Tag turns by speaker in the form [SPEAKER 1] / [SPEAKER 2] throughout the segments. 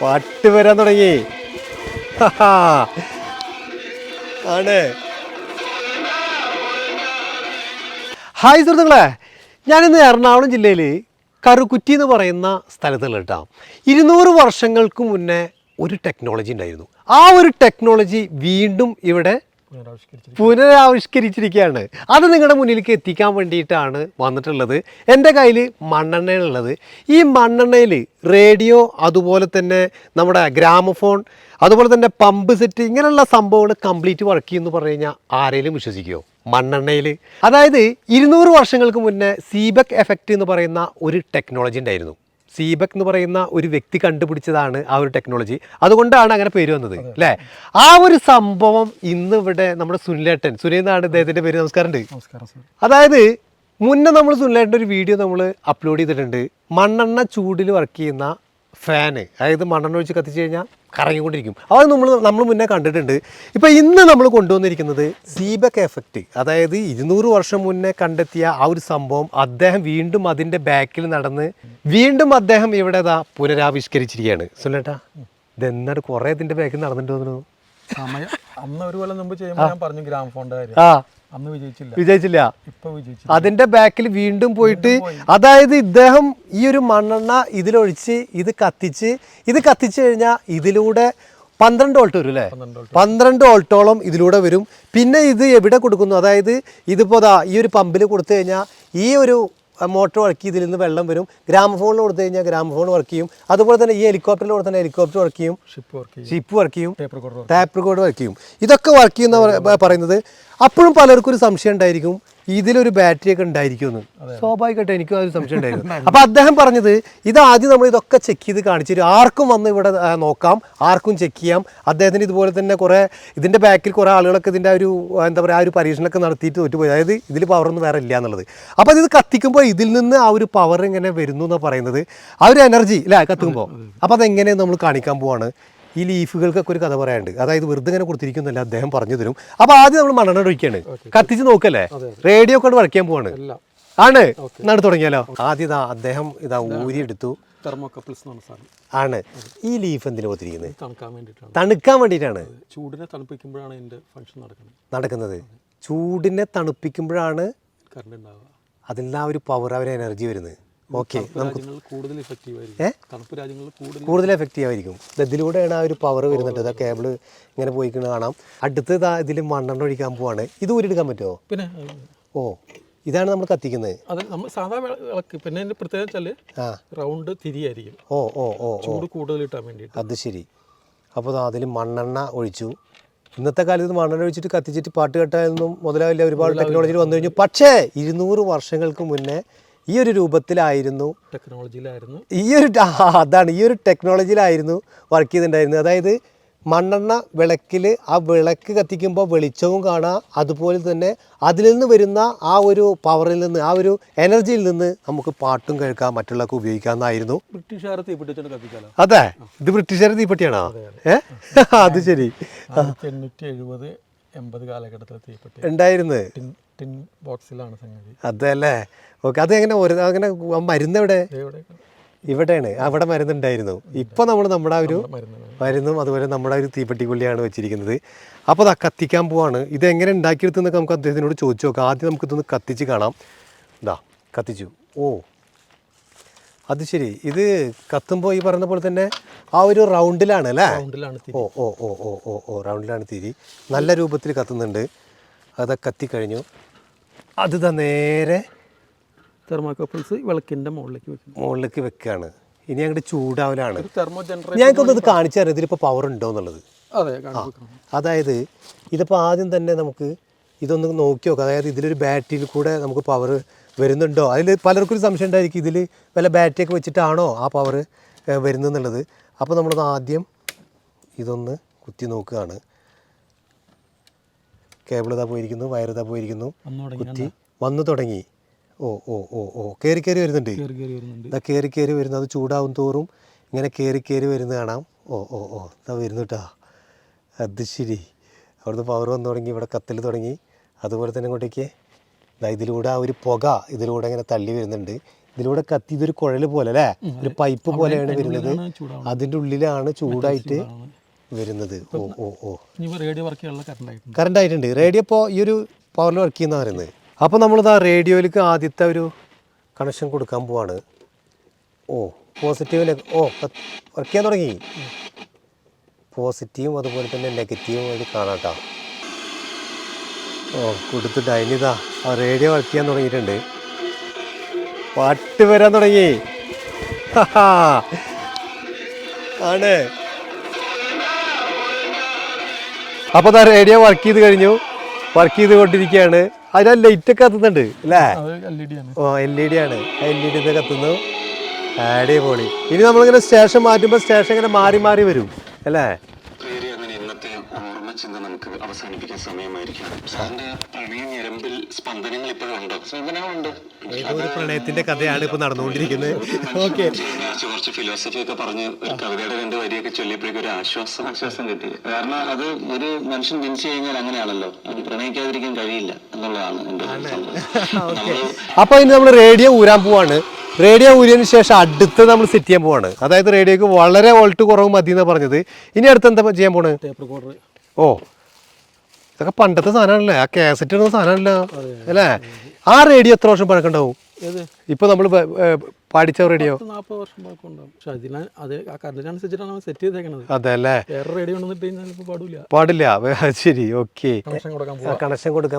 [SPEAKER 1] പാട്ട് വരാൻ തുടങ്ങി. ആണ്. ഹായ് സുഹൃത്തുക്കളെ. ഞാനിന്ന് എറണാകുളം ജില്ലയിൽ കറുകുറ്റി എന്ന് പറയുന്ന സ്ഥലത്തുള്ള ഇരുന്നൂറ് വർഷങ്ങൾക്ക് മുന്നേ ഒരു ടെക്നോളജി ഉണ്ടായിരുന്നു. ആ ഒരു ടെക്നോളജി വീണ്ടും ഇവിടെ പുനരാവിഷ്കരിച്ചിരിക്കുകയാണ്. അത് നിങ്ങളുടെ മുന്നിലേക്ക് എത്തിക്കാൻ വേണ്ടിയിട്ടാണ് വന്നിട്ടുള്ളത്. എന്റെ കയ്യിൽ മണ്ണെണ്ണയുള്ളത്. ഈ മണ്ണെണ്ണയിൽ റേഡിയോ അതുപോലെ തന്നെ നമ്മുടെ ഗ്രാമഫോൺ അതുപോലെ തന്നെ പമ്പ് സെറ്റ് ഇങ്ങനെയുള്ള സംഭവങ്ങൾ കംപ്ലീറ്റ് വർക്ക് ചെയ്യുമെന്ന് പറഞ്ഞു കഴിഞ്ഞാൽ ആരെങ്കിലും വിശ്വസിക്കുമോ മണ്ണെണ്ണയിൽ. അതായത് ഇരുന്നൂറ് വർഷങ്ങൾക്ക് മുന്നേ സീബക് എഫക്റ്റ് എന്ന് പറയുന്ന ഒരു ടെക്നോളജി ഉണ്ടായിരുന്നു. സീബക് എന്ന് പറയുന്ന ഒരു വ്യക്തി കണ്ടുപിടിച്ചതാണ് ആ ഒരു ടെക്നോളജി അതുകൊണ്ടാണ് അങ്ങനെ പേര് വന്നത് അല്ലേ ആ ഒരു സംഭവം ഇന്ന് ഇവിടെ നമ്മുടെ സുനിലേട്ടൻ സുനിൽ എന്നാണ് ഇദ്ദേഹത്തിന്റെ പേര് നമസ്കാരമുണ്ട്.
[SPEAKER 2] നമസ്കാരം
[SPEAKER 1] അതായത് മുന്നേ നമ്മൾ സുനിലേട്ടന്റെ ഒരു വീഡിയോ നമ്മൾ അപ്ലോഡ് ചെയ്തിട്ടുണ്ട്. മണ്ണെണ്ണ ചൂടിൽ വർക്ക് ചെയ്യുന്ന ഫാന്. അതായത് മണ്ണെണ്ണ ഒഴിച്ച് കത്തിച്ച് കഴിഞ്ഞാൽ കറങ്ങിക്കൊണ്ടിരിക്കും. അത് നമ്മൾ നമ്മൾ മുന്നേ കണ്ടിട്ടുണ്ട്. ഇപ്പം ഇന്ന് നമ്മൾ കൊണ്ടുവന്നിരിക്കുന്നത് സീബക് എഫക്റ്റ് അതായത് ഇരുന്നൂറ് വർഷം മുന്നേ കണ്ടെത്തിയ ആ ഒരു സംഭവം അദ്ദേഹം വീണ്ടും അതിന്റെ ബാക്കിൽ നടന്ന് വീണ്ടും അദ്ദേഹം ഇവിടെ ഇതാ പുനരാവിഷ്കരിച്ചിരിക്കുകയാണ്. സുനേട്ടാ ഇതെന്നാണ് കുറേ ഇതിന്റെ ബാക്കിൽ നടന്നിട്ട് തോന്നുന്നു
[SPEAKER 2] സമയം അന്ന് ഒരു കൊല്ലം മുമ്പ് ചെയ്യുമ്പോൾ ഞാൻ പറഞ്ഞു ഗ്രാം ഫോണിന്റെ കാര്യം.
[SPEAKER 1] ആ.
[SPEAKER 2] അന്ന് വിജയിച്ചില്ല.
[SPEAKER 1] വിജയിച്ചില്ല.
[SPEAKER 2] ഇപ്പൊ വിജയിച്ചു
[SPEAKER 1] അതിന്റെ ബാക്കിൽ വീണ്ടും പോയിട്ട് അതായത് ഇദ്ദേഹം ഈ ഒരു മണ്ണെണ്ണ ഇതിലൊഴിച്ച് ഇത് കത്തിച്ച് ഇത് കത്തിച്ചു കഴിഞ്ഞാൽ ഇതിലൂടെ പന്ത്രണ്ട് വോൾട്ട് വരും അല്ലേ? പന്ത്രണ്ട് വോൾട്ടോളം ഇതിലൂടെ വരും. പിന്നെ ഇത് എവിടെ കൊടുക്കുന്നു? അതായത് ഇതിപ്പോൾ ഈ ഒരു പമ്പിൽ കൊടുത്തു കഴിഞ്ഞാൽ ഈ ഒരു മോട്ടോർ വർക്ക് ചെയ്ത് ഇതിൽ നിന്ന് വെള്ളം വരും. ഗ്രാമഫോണിൽ കൊടുത്തു കഴിഞ്ഞാൽ ഗ്രാമഫോൺ വർക്ക് ചെയ്യും. അതുപോലെ തന്നെ ഈ ഹെലികോപ്റ്ററിൽ കൊടുത്താൽ ഹെലികോപ്റ്റർ വർക്ക് ചെയ്യും.
[SPEAKER 2] ഷിപ്പ് വർക്ക് ചെയ്യും.
[SPEAKER 1] ഷിപ്പ് വർക്ക് ചെയ്യും.
[SPEAKER 2] Paper code
[SPEAKER 1] tap record work ചെയ്യും. ഇതൊക്കെ വർക്ക് ചെയ്യുന്ന പറ- പറയുന്നത് അപ്പോഴും പലർക്കും ഒരു സംശയം ഉണ്ടായിരിക്കും. ഇതിലൊരു ബാറ്ററി ഒക്കെ ഉണ്ടായിരിക്കുമെന്ന്. സ്വാഭാവികമായിട്ട് എനിക്കും ആ ഒരു സംശയം ഉണ്ടായിരുന്നു. അപ്പൊ അദ്ദേഹം പറഞ്ഞത് ഇത് ആദ്യം നമ്മൾ ഇതൊക്കെ ചെക്ക് ചെയ്ത് കാണിച്ചു ആർക്കും വന്ന് ഇവിടെ നോക്കാം ആർക്കും ചെക്ക് ചെയ്യാം. അദ്ദേഹത്തിന് ഇതുപോലെ തന്നെ കുറെ ഇതിന്റെ ബാക്കിൽ കുറെ ആളുകളൊക്കെ ഇതിന്റെ ഒരു എന്താ പറയുക ആ ഒരു പരീക്ഷണമൊക്കെ നടത്തിയിട്ട് തോറ്റുപോയി. അതായത് ഇതിൽ പവറൊന്നും വേറെ ഇല്ല എന്നുള്ളത്. അപ്പോൾ ഇത് കത്തിക്കുമ്പോൾ ഇതിൽ നിന്ന് ആ ഒരു പവർ ഇങ്ങനെ വരുന്നു എന്നാണ് പറയുന്നത്. ആ ഒരു എനർജി അല്ലേ കത്തുമ്പോൾ അപ്പോൾ അതെങ്ങനെ നമ്മൾ കാണിക്കാൻ പോവാണ്? ഈ ലീഫുകൾക്കൊക്കെ ഒരു കഥ പറയാനുണ്ട്. അതായത് വെറുതെ ഇങ്ങനെ കൊടുത്തിരിക്കുന്നില്ല അദ്ദേഹം പറഞ്ഞു തരും അപ്പൊ ആദ്യം നമ്മൾ മണ്ണെണ്ണ ഒഴിക്കാണ്. കത്തിച്ച് നോക്കല്ലേ? റേഡിയോ കൊണ്ട് വരയ്ക്കാൻ പോവാണ്. ആണ്? എന്നാണ് തുടങ്ങിയാലോ? ആദ്യം ഇതാ അദ്ദേഹം ഇതാ ഊരിയെടുത്തു. ആണ്. ഈ ലീഫ് എന്തിനാ കൊടുത്തിരിക്കുന്നത്?
[SPEAKER 2] തണുക്കാൻ വേണ്ടിയിട്ടാണ്.
[SPEAKER 1] തണുക്കാൻ വേണ്ടിയിട്ടാണ്.
[SPEAKER 2] ചൂടിനെ തണുപ്പിക്കുമ്പോഴാണ് ഇതിന്റെ ഫംഗ്ഷൻ നടക്കുന്നത്.
[SPEAKER 1] നടക്കുന്നത്. ചൂടിനെ തണുപ്പിക്കുമ്പോഴാണ്
[SPEAKER 2] കറണ്ട് ഉണ്ടാവുക.
[SPEAKER 1] അതിൽ നിന്ന് ആ ഒരു പവർ അവർ എനർജി വരുന്നത്. ഓക്കെ
[SPEAKER 2] നമുക്ക് കൂടുതൽ തണുപ്പ് കൂടുതൽ
[SPEAKER 1] എഫക്റ്റീവ് ആയിരിക്കും. ഇതിലൂടെയാണ് ആ ഒരു പവർ വരുന്നത്. ഇതാ കേബിൾ ഇങ്ങനെ പോയി കാണാം. അടുത്ത് ഇതാ ഇതിൽ മണ്ണെണ്ണ ഒഴിക്കാൻ പോവാണ്. ഇത് ഊരിയെടുക്കാൻ പറ്റുമോ
[SPEAKER 2] പിന്നെ
[SPEAKER 1] ഓ ഇതാണ് നമ്മൾ കത്തിക്കുന്നത്.
[SPEAKER 2] അത് നമ്മൾ സാധാ വിളക്ക്. പിന്നെ ഇതിന്റെ പ്രത്യേകത വെച്ചാൽ
[SPEAKER 1] ആ.
[SPEAKER 2] റൗണ്ട് തിരിയായിരിക്കും.
[SPEAKER 1] ഓ ഓ ഓ
[SPEAKER 2] ചൂട് കൂടുതൽ കിട്ടാൻ വേണ്ടിയിട്ട്.
[SPEAKER 1] അത് ശരി. അപ്പോൾ അതിൽ മണ്ണെണ്ണ ഒഴിച്ചു. ഇന്നത്തെ കാലത്ത് മണ്ണെണ്ണ ഒഴിച്ചിട്ട് കത്തിച്ചിട്ട് പാട്ട് കേട്ടാലൊന്നും മുതലാവില്ല. ഒരുപാട് ടെക്നോളജി വന്നു കഴിഞ്ഞു. പക്ഷേ ഇരുന്നൂറ് വർഷങ്ങൾക്ക് മുന്നേ ഈ ഒരു രൂപത്തിലായിരുന്നു
[SPEAKER 2] ടെക്നോളജിയിലായിരുന്നു.
[SPEAKER 1] ഈ ഒരു അതാണ് ഈ ഒരു ടെക്നോളജിയിലായിരുന്നു വർക്ക് ചെയ്തിട്ടുണ്ടായിരുന്നത്. അതായത് മണ്ണെണ്ണ വിളക്കിൽ ആ വിളക്ക് കത്തിക്കുമ്പോൾ വെളിച്ചവും കാണാം അതുപോലെ തന്നെ അതിൽ നിന്ന് വരുന്ന ആ ഒരു പവറിൽ നിന്ന് ആ ഒരു എനർജിയിൽ നിന്ന് നമുക്ക് പാട്ടും കേൾക്കാം മറ്റുള്ളവർക്ക് ഉപയോഗിക്കാമെന്നായിരുന്നു
[SPEAKER 2] ബ്രിട്ടീഷുകാർ കത്തിക്കാലോ?
[SPEAKER 1] അതെ ഇത് ബ്രിട്ടീഷുകാർ തീപ്പെട്ടിയാണോ? ഏ? അത് ശരി.
[SPEAKER 2] എണ്ണൂറ്റി എഴുപത് എൺപത് കാലഘട്ടത്തിൽ തീപ്പെട്ടി.
[SPEAKER 1] ഉണ്ടായിരുന്നു.
[SPEAKER 2] ടിൻ ബോക്സിലാണ് സംഗതി.
[SPEAKER 1] അതല്ലേ? ഓക്കെ അത് എങ്ങനെ ഒരു അങ്ങനെ മരുന്ന് എവിടെ?
[SPEAKER 2] ഇവിടെ
[SPEAKER 1] ഇവിടെയാണ് അവിടെ മരുന്നുണ്ടായിരുന്നു. ഇപ്പൊ നമ്മൾ നമ്മുടെ ആ ഒരു
[SPEAKER 2] മരുന്ന്
[SPEAKER 1] അതുപോലെ നമ്മുടെ ഒരു തീപ്പെട്ടി കുള്ളിയാണ് വെച്ചിരിക്കുന്നത്. അപ്പോൾ അത് കത്തിക്കാൻ പോവാണ്. ഇത് എങ്ങനെ ഉണ്ടാക്കിയെടുത്തെന്നൊക്കെ നമുക്ക് അദ്ദേഹത്തിനോട് ചോദിച്ചു നോക്കാം. ആദ്യം നമുക്ക് ഇതൊന്ന് കത്തിച്ച് കാണാം. ഇതാ കത്തിച്ചു. ഓ അത് ശരി. ഇത് കത്തുമ്പോൾ ഈ പറഞ്ഞ പോലെ തന്നെ ആ ഒരു റൗണ്ടിലാണ് അല്ലേ? ഓ ഓ ഓ ഓ ഓ ഓ റൗണ്ടിലാണ് തിരി. നല്ല രൂപത്തിൽ കത്തുന്നുണ്ട്. അത് കത്തിക്കഴിഞ്ഞു അത് ഇതാ നേരെ
[SPEAKER 2] തെർമോകപ്പിൾസ് വിളക്കിന്റെ മുകളിലേക്ക് വെക്കും
[SPEAKER 1] മുകളിലേക്ക് വെക്കുകയാണ് ഇനി അങ്ങോട്ട് ചൂടാവലാണ്.
[SPEAKER 2] തെർമോ ജനറേറ്റർ
[SPEAKER 1] ഞങ്ങൾക്കൊന്ന് ഇത് കാണിച്ചു തരാം. ഇതിലിപ്പോൾ പവർ ഉണ്ടോ എന്നുള്ളത്
[SPEAKER 2] അതെ
[SPEAKER 1] അതായത് ഇതിപ്പോൾ ആദ്യം തന്നെ നമുക്ക് ഇതൊന്ന് നോക്കി നോക്കാം. അതായത് ഇതിലൊരു ബാറ്ററിയിൽ കൂടെ നമുക്ക് പവർ വരുന്നുണ്ടോ? അതിൽ പലർക്കും ഒരു സംശയം ഉണ്ടായിരിക്കും. ഇതിൽ വല്ല ബാറ്ററി ഒക്കെ വെച്ചിട്ടാണോ ആ പവർ വരുന്നെന്നുള്ളത്? അപ്പോൾ നമ്മളത് ആദ്യം ഇതൊന്ന് കുത്തി നോക്കുകയാണ്. കേബിൾ ഇതാ പോയിരിക്കുന്നു വയർ ഇതാ പോയിരിക്കുന്നു. കുറ്റി വന്നു തുടങ്ങി. ഓ ഓ ഓ ഓ കയറി കയറി വരുന്നുണ്ട്. ഇതാ കയറി കയറി വരുന്നു. അത് ചൂടാവും തോറും ഇങ്ങനെ കയറി കയറി വരുന്നത് കാണാം. ഓ ഓ ഓ ഇതാ വരുന്നു കേട്ടോ അത് ശരി. അവിടുന്ന് പവർ വന്നു തുടങ്ങി ഇവിടെ കത്തിൽ തുടങ്ങി. അതുപോലെ തന്നെ ഇങ്ങോട്ടേക്ക്. ഇതാ ഇതിലൂടെ ആ ഒരു പുക ഇതിലൂടെ ഇങ്ങനെ തള്ളി വരുന്നുണ്ട്. ഇതിലൂടെ കത്തി ഇതൊരു കുഴൽ പോലെ അല്ലേ? ഒരു പൈപ്പ് പോലെയാണ് വരുന്നത്. അതിന്റെ ഉള്ളിലാണ് ചൂടായിട്ട് വരുന്നത്. ഓ ഓ ഓ.
[SPEAKER 2] റേഡിയോ വർക്ക് ചെയ്യാനുള്ള കറണ്ട് ആയിട്ടുണ്ട്.
[SPEAKER 1] കറണ്ട് ആയിട്ടുണ്ട് റേഡിയോ ഇപ്പോൾ ഈ ഒരു പവറിൽ വർക്ക് ചെയ്യുന്ന പറയുന്നത് അപ്പോൾ നമ്മളിതാ റേഡിയോയിലേക്ക് ആദ്യത്തെ ഒരു കണക്ഷൻ കൊടുക്കാൻ പോവാണ്. ഓ പോസിറ്റീവിലേക്ക് ഓ വർക്ക് ചെയ്യാൻ തുടങ്ങി. പോസിറ്റീവും അതുപോലെ തന്നെ നെഗറ്റീവും അതിൽ കാണാട്ടോ. ഓ കൊടുത്തിട്ട് അതിനിതാ ആ റേഡിയോ വർക്ക് ചെയ്യാൻ തുടങ്ങിയിട്ടുണ്ട്. പാട്ട് വരാൻ തുടങ്ങി. ആണ് അപ്പോൾ ദാ റേഡിയോ വർക്ക് ചെയ്ത് കഴിഞ്ഞു. വർക്ക് ചെയ്ത് കൊണ്ടിരിക്കുകയാണ് അതിനാ ലൈറ്റ് ഒക്കെ കത്തുന്നുണ്ട് അല്ലേ?
[SPEAKER 2] ആണ്.
[SPEAKER 1] ഓ എൽ ഇ ഡി ആണ്. എൽ ഇ ഡി കത്തുന്നു. അടിപൊളി. ഇനി നമ്മളിങ്ങനെ സ്റ്റേഷൻ മാറ്റുമ്പോൾ സ്റ്റേഷൻ ഇങ്ങനെ മാറി മാറി വരും അല്ലേ
[SPEAKER 3] പ്രിയരെ അങ്ങനെ ഇന്നത്തെ ഓർമ്മചിന്ത നമുക്ക് അവസാനിപ്പിക്കാൻ സമയമായിരിക്കാം. സാറിന്റെ പ്രണയ ഞരമ്പിൽ സ്പന്ദനങ്ങൾ ഇപ്പോഴുണ്ട് ഉണ്ടോ? സ്പന്ദനങ്ങളുണ്ട്.
[SPEAKER 1] ഒരു പ്രണയത്തിന്റെ കഥയാണ് ഇപ്പൊ നടന്നുകൊണ്ടിരിക്കുന്നത്. ഓക്കെ
[SPEAKER 3] കുറച്ച് ഫിലോസഫി ഒക്കെ പറഞ്ഞ് ഒരു കവിതയുടെ രണ്ട് വരിയൊക്കെ ചൊല്ലിയപ്പോഴേക്കും ഒരു ആശ്വാസം. ആശ്വാസം കിട്ടി. കാരണം അത് ഒരു മനുഷ്യൻ ജനിച്ചു കഴിഞ്ഞാൽ അങ്ങനെയാണല്ലോ. അത് പ്രണയിക്കാതിരിക്കാൻ കഴിയില്ല എന്നുള്ളതാണ് എന്റെ
[SPEAKER 1] അപ്പൊ ഇനി നമ്മൾ റേഡിയോ ഊരാൻ പോവാണ്. റേഡിയോ ഊരിയതിന് ശേഷം അടുത്ത് നമ്മൾ സെറ്റ് ചെയ്യാൻ പോവാണ്. അതായത് റേഡിയോക്ക് വളരെ വോൾട്ട് കുറവ് മതി എന്നാണ് പറഞ്ഞത്. ഇനി അടുത്ത് എന്താ ചെയ്യാൻ പോണ്?
[SPEAKER 2] ടേപ്പ് റെക്കോർഡർ
[SPEAKER 1] ഓ ഇതൊക്കെ പണ്ടത്തെ സാധനമാണല്ലേ? ആ കാസറ്റ് ഇടുന്ന സാധനമല്ലോ അല്ലേ? ആ റേഡിയോ എത്ര വർഷം പഴക്കണ്ടാവും?
[SPEAKER 2] ഏത്?
[SPEAKER 1] ഇപ്പൊ നമ്മൾ പാടിച്ച റേഡിയോ
[SPEAKER 2] നാൽപ്പത് വർഷം പഴക്കം ഉണ്ടാവും പക്ഷെ അതിന് അത് ആ കറണ്ടിനനുസരിച്ചിട്ടാണ് നമ്മൾ സെറ്റ് ചെയ്തേക്കണത്.
[SPEAKER 1] അതെ അല്ലേ?
[SPEAKER 2] വേറെ റേഡിയോ കഴിഞ്ഞാൽ പാടില്ല.
[SPEAKER 1] പാടില്ല ശരി. ഓക്കെ.
[SPEAKER 2] കണക്ഷൻ കൊടുക്കാൻ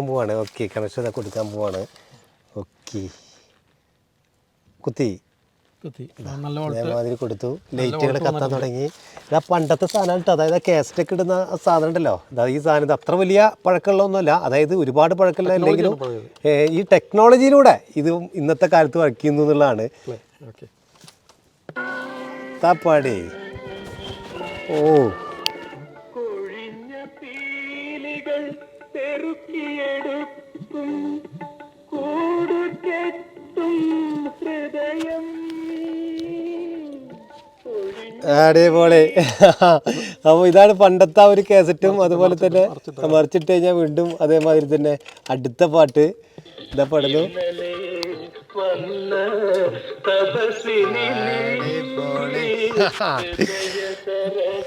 [SPEAKER 1] പോവാണ്. ഓക്കെ. കണക്ഷൻ കൊടുക്കാൻ പോവാണ്. ഓക്കെ. കുത്തി.
[SPEAKER 2] കത്തി നല്ല
[SPEAKER 1] അതേമാതിരി കൊടുത്തു. ലൈറ്റുകൾ കത്താൻ തുടങ്ങി. ഇതാ പണ്ടത്തെ സാധനം കേട്ടോ അതായത് കാസ്റ്റ് ഒക്കെ ഇടുന്ന സാധനം ഉണ്ടല്ലോ. അതായത് ഈ സാധനം ഇത് അത്ര വലിയ പഴക്കമുള്ള ഒന്നുമല്ല അതായത് ഒരുപാട് പഴക്കമുള്ള അല്ലെങ്കിലും ഈ ടെക്നോളജിയിലൂടെ ഇത് ഇന്നത്തെ കാലത്ത് വർക്ക് ചെയ്യുന്നു എന്നുള്ളതാണ്.
[SPEAKER 2] ഓക്കെ
[SPEAKER 1] താപ്പാടി ഓ. അടിപൊളി. അപ്പോൾ ഇതാണ് പണ്ടത്തെ ആ ഒരു കാസറ്റും അതുപോലെ തന്നെ മറിച്ചിട്ട് കഴിഞ്ഞാൽ വീണ്ടും അതേമാതിരി തന്നെ അടുത്ത പാട്ട് ഇതാ പാടുന്നു.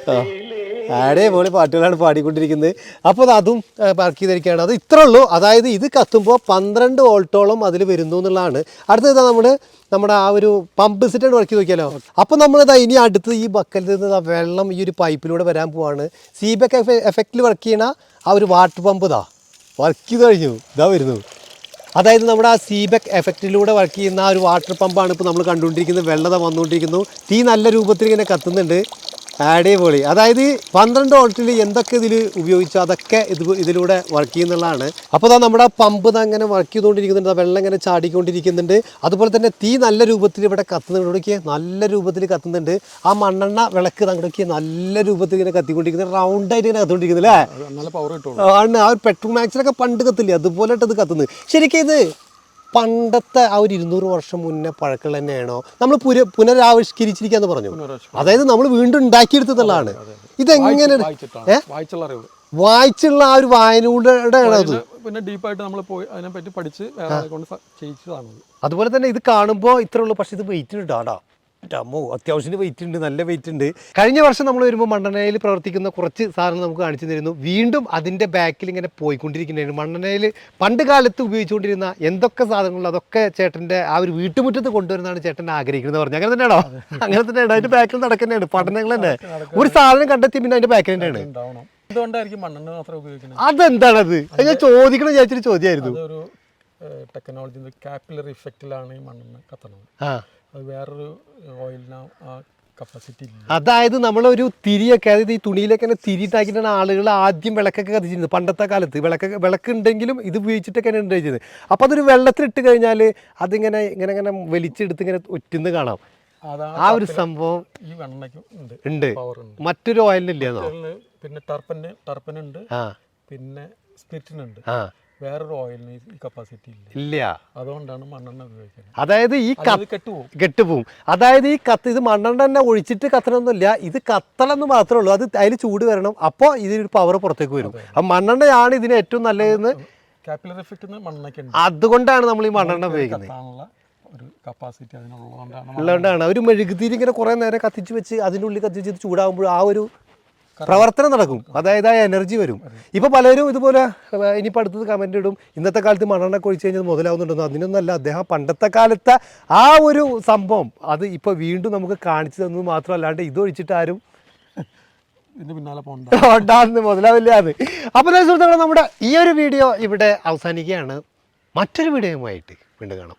[SPEAKER 1] ആ. അടിപൊളി പാട്ടുകളാണ് പാടിക്കൊണ്ടിരിക്കുന്നത്. അപ്പോൾ അത് പാർക്ക് ചെയ്തിരിക്കുകയാണ്. അത് ഇത്രേ ഉള്ളൂ. അതായത് ഇത് കത്തുമ്പോൾ പന്ത്രണ്ട് വോൾട്ടോളം അതിൽ വരുന്നു എന്നുള്ളതാണ്. അടുത്തത് നമ്മൾ നമ്മുടെ ആ ഒരു പമ്പ് സെറ്റാണ് വർക്ക് ചെയ്ത് നോക്കിയാലോ? അപ്പോൾ നമ്മളിതാ ഇനി അടുത്ത് ഈ ബക്കലിൽ നിന്ന് വെള്ളം ഈ ഒരു പൈപ്പിലൂടെ വരാൻ പോവാണ്. സീബെക്ക് എഫക്റ്റിൽ വർക്ക് ചെയ്യണ ആ ഒരു വാട്ടർ പമ്പ് ഇതാ. വർക്ക് ചെയ്ത് കഴിഞ്ഞു. ഇതാ വരുന്നു. അതായത് നമ്മുടെ ആ സീബക്ക് എഫക്റ്റിലൂടെ വർക്ക് ചെയ്യുന്ന ആ ഒരു വാട്ടർ പമ്പാണ് ഇപ്പോൾ നമ്മൾ കണ്ടുകൊണ്ടിരിക്കുന്നത്. വെള്ളത വന്നുകൊണ്ടിരിക്കുന്നു. തീ നല്ല രൂപത്തിൽ ഇങ്ങനെ കത്തുന്നുണ്ട്. അടിപൊളി. അതായത് പന്ത്രണ്ട് വോൾട്ടിൽ എന്തൊക്കെ ഇതിൽ ഉപയോഗിച്ചു അതൊക്കെ ഇത് ഇതിലൂടെ വർക്ക് ചെയ്യുന്നുള്ളതാണ്. അപ്പോൾ അതാ നമ്മുടെ പമ്പ് അങ്ങനെ വർക്ക് ചെയ്തുകൊണ്ടിരിക്കുന്നുണ്ട്. വെള്ളം ഇങ്ങനെ ചാടിക്കൊണ്ടിരിക്കുന്നുണ്ട്. അതുപോലെ തന്നെ തീ നല്ല രൂപത്തിൽ ഇവിടെ കത്തുന്നുണ്ട്. ഇവിടേക്ക് നല്ല രൂപത്തിൽ കത്തുന്നുണ്ട്. ആ മണ്ണെണ്ണ വിളക്ക് അങ്ങോട്ടേക്ക് നല്ല രൂപത്തിൽ ഇങ്ങനെ കത്തിക്കൊണ്ടിരിക്കുന്നത് റൗണ്ടായിട്ട് ഇങ്ങനെ കത്തുകൊണ്ടിരിക്കുന്നത് അല്ലേ
[SPEAKER 2] നല്ല പവർ കിട്ടും
[SPEAKER 1] ആണ് ആ ഒരു പെട്രോൾ മാക്സിലൊക്കെ പണ്ട് കത്തില്ലേ? അതുപോലെ ഇത് കത്തുന്നത് ശരിക്കും ഇത് പണ്ടത്തെ ആ ഒരു ഇരുന്നൂറ് വർഷം മുന്നേ പഴക്കം തന്നെയാണോ? നമ്മൾ പുര പുനരാവിഷ്കരിച്ചിരിക്കാന്ന് പറഞ്ഞു. അതായത് നമ്മൾ വീണ്ടും ഉണ്ടാക്കിയെടുത്തതല്ലാണ് ഇതെങ്ങനെ
[SPEAKER 2] വായിച്ചുള്ള
[SPEAKER 1] ആ ഒരു വായനയുടെ അത്.
[SPEAKER 2] പിന്നെ- ഡീപ്പായിട്ട് നമ്മൾ പോയി പഠിച്ച് വേറെ ആളെ കൊണ്ട് സ-
[SPEAKER 1] അതുപോലെ തന്നെ ഇത് കാണുമ്പോൾ ഇത്രയുള്ളൂ പക്ഷെ ഇത് വെയിറ്റ് ആടാ അമ്മോ അത്യാവശ്യത്തിന് വെയിറ്റ് ഉണ്ട് നല്ല വെയിറ്റ് ഉണ്ട്. കഴിഞ്ഞ വർഷം നമ്മൾ വരുമ്പോൾ മണ്ണെണ്ണയിൽ പ്രവർത്തിക്കുന്ന കുറച്ച് സാധനം നമുക്ക് കാണിച്ചു തരുന്നു. വീണ്ടും അതിന്റെ ബാക്കിൽ ഇങ്ങനെ പോയിക്കൊണ്ടിരിക്കുന്നതാണ് മണ്ണെണ്ണയിൽ പണ്ട് കാലത്ത് ഉപയോഗിച്ചുകൊണ്ടിരുന്ന എന്തൊക്കെ സാധനങ്ങൾ അതൊക്കെ ചേട്ടന്റെ ആ ഒരു വീട്ടുമുറ്റത്ത് കൊണ്ടുവരുന്നതാണ് ചേട്ടൻ ആഗ്രഹിക്കുന്നത് പറഞ്ഞു അങ്ങനെ തന്നെയാണോ? അങ്ങനെ തന്നെയാണ്? അതിന്റെ ബാക്കിൽ നടക്കുന്നതാണ്. പഠനങ്ങൾ തന്നെ. ഒരു സാധനം കണ്ടെത്തി പിന്നെ അതിന്റെ ബാക്കിൽ തന്നെയാണ്. അതെന്താണത്? അത് ഞാൻ ചോദിക്കണം വിചാരിച്ചൊരു ചോദ്യമായിരുന്നു.
[SPEAKER 2] ടെക്നോളജി കാപ്പിലറി ഇഫക്റ്റിലാണ് ഈ മണ്ണെണ്ണ കത്തണത്. അത് വേറൊരു ഓയിലിന് ആ കപ്പാസിറ്റി ഇല്ല.
[SPEAKER 1] അതായത് നമ്മളൊരു തിരിയൊക്കെ അതായത് ഈ തുണിയിലൊക്കെ തന്നെ തിരിയിട്ടാക്കിയിട്ടാണ് ആളുകൾ ആദ്യം വിളക്കൊക്കെ കത്തിച്ചിരുന്നത്. പണ്ടത്തെ കാലത്ത് വിളക്ക് വിളക്കുണ്ടെങ്കിലും ഇത് ഉപയോഗിച്ചിട്ടൊക്കെയാണ് ഉണ്ടായിരുന്നത്. അപ്പോൾ അതൊരു വെള്ളത്തിലിട്ട് കഴിഞ്ഞാൽ അതിങ്ങനെ ഇങ്ങനെ ഇങ്ങനെ വലിച്ചെടുത്ത് ഇങ്ങനെ ഒറ്റുന്ന് കാണാം. ആ ഒരു സംഭവം
[SPEAKER 2] ഈ വെണ്ണയ്ക്ക് ഉണ്ട്.
[SPEAKER 1] ഉണ്ട്.
[SPEAKER 2] ഉണ്ട്.
[SPEAKER 1] മറ്റൊരു
[SPEAKER 2] ഓയിലിനില്ലേ പിന്നെ ടർപ്പൻ ടർപ്പനുണ്ട്.
[SPEAKER 1] ആ.
[SPEAKER 2] പിന്നെ സ്പിരിറ്റിനുണ്ട്. വേറൊരു ഓയിലിന് ഈ കപ്പാസിറ്റി ഇല്ല.
[SPEAKER 1] ഇല്ല.
[SPEAKER 2] അതുകൊണ്ടാണ് മണ്ണെണ്ണ ഉപയോഗിക്കുന്നത്.
[SPEAKER 1] അതായത് ഈ
[SPEAKER 2] കെട്ടുപോകും
[SPEAKER 1] കെട്ടുപോകും അതായത് ഈ കത്ത് ഇത് മണ്ണെണ്ണ തന്നെ ഒഴിച്ചിട്ട് കത്തണമെന്നില്ല ഇത് കത്തണമെന്ന് മാത്രമേ ഉള്ളൂ. അത് അതിൽ ചൂട് വരണം. അപ്പോൾ ഇതിനൊരു പവർ പുറത്തേക്ക് വരും. അപ്പം മണ്ണെണ്ണയാണ് ഇതിന് ഏറ്റവും നല്ലതെന്ന്
[SPEAKER 2] കാപ്പിലറി ഇഫക്റ്റ് മണ്ണെണ്ണയ്ക്ക്
[SPEAKER 1] അതുകൊണ്ടാണ് നമ്മൾ ഈ മണ്ണെണ്ണ ഉപയോഗിക്കുന്നത്.
[SPEAKER 2] ഒരു കപ്പാസിറ്റി അതിനുള്ളതുകൊണ്ടാണ്
[SPEAKER 1] ഉള്ളതുകൊണ്ടാണ്. ഒരു മെഴുകുതിരി ഇങ്ങനെ കുറേ നേരം കത്തിച്ച് വെച്ച് അതിന്റെ ഉള്ളിൽ കത്തിച്ച് ചൂടാകുമ്പോൾ ആ ഒരു പ്രവർത്തനം നടക്കും. അതായത് ആ എനർജി വരും. ഇപ്പൊ പലരും ഇതുപോലെ ഇനിയിപ്പോ ഇനിയിപ്പോൾ അടുത്തത് കമന്റ് ഇടും. ഇന്നത്തെ കാലത്ത് മണ്ണെണ്ണ ഒഴിച്ച് കഴിഞ്ഞാൽ മുതലാവുന്നുണ്ടെന്ന്? അതിനൊന്നല്ല അദ്ദേഹം പണ്ടത്തെ കാലത്തെ ആ ഒരു സംഭവം അത് ഇപ്പൊ വീണ്ടും നമുക്ക് കാണിച്ചു തന്നത് മാത്രമല്ലാണ്ട് ഇത് ഒഴിച്ചിട്ട് ആരും ഉണ്ടാകുന്ന മുതലാവില്ല അത് അപ്പോൾ സുഹൃത്തുക്കളെ നമ്മുടെ ഈ ഒരു വീഡിയോ ഇവിടെ അവസാനിക്കുകയാണ്. മറ്റൊരു വീഡിയോയുമായിട്ട് വീണ്ടും കാണാം.